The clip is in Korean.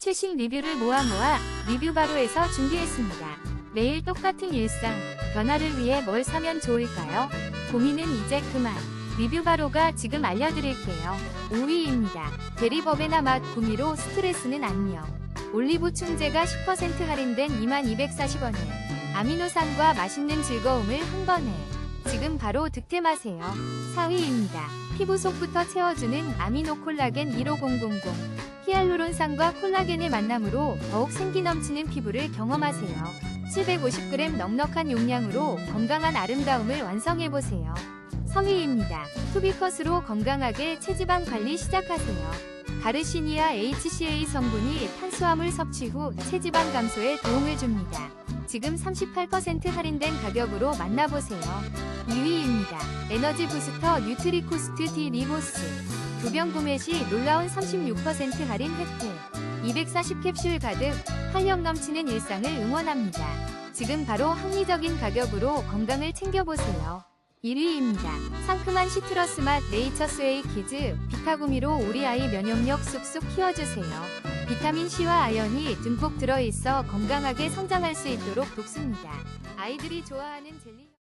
최신 리뷰를 모아 모아 리뷰 바로에서 준비했습니다. 매일 똑같은 일상, 변화를 위해 뭘 사면 좋을까요? 고민은 이제 그만. 리뷰 바로가 지금 알려드릴게요. 5위입니다. 대리법에나 맛 구미로 스트레스는 안녕. 올리브 충제가 10% 할인된 2240원에 아미노산과 맛있는 즐거움을 한 번에 지금 바로 득템하세요. 4위입니다. 피부 속부터 채워주는 아미노 콜라겐 15000 히알루론산과 콜라겐의 만남으로 더욱 생기 넘치는 피부를 경험하세요. 750g 넉넉한 용량으로 건강한 아름다움을 완성해보세요. 3위입니다. 투비컷으로 건강하게 체지방 관리 시작하세요. 가르시니아 HCA 성분이 탄수화물 섭취 후 체지방 감소에 도움을 줍니다. 지금 38% 할인된 가격으로 만나보세요. 2위입니다. 에너지 부스터 뉴트리코스트 디 리보스. 두 병 구매 시 놀라운 36% 할인 혜택. 240 캡슐 가득 활력 넘치는 일상을 응원합니다. 지금 바로 합리적인 가격으로 건강을 챙겨보세요. 1위입니다. 상큼한 시트러스 맛 네이처 스웨이 키즈 비타구미로 우리 아이 면역력 쑥쑥 키워주세요. 비타민C와 아연이 듬뿍 들어있어 건강하게 성장할 수 있도록 돕습니다. 아이들이 좋아하는 젤리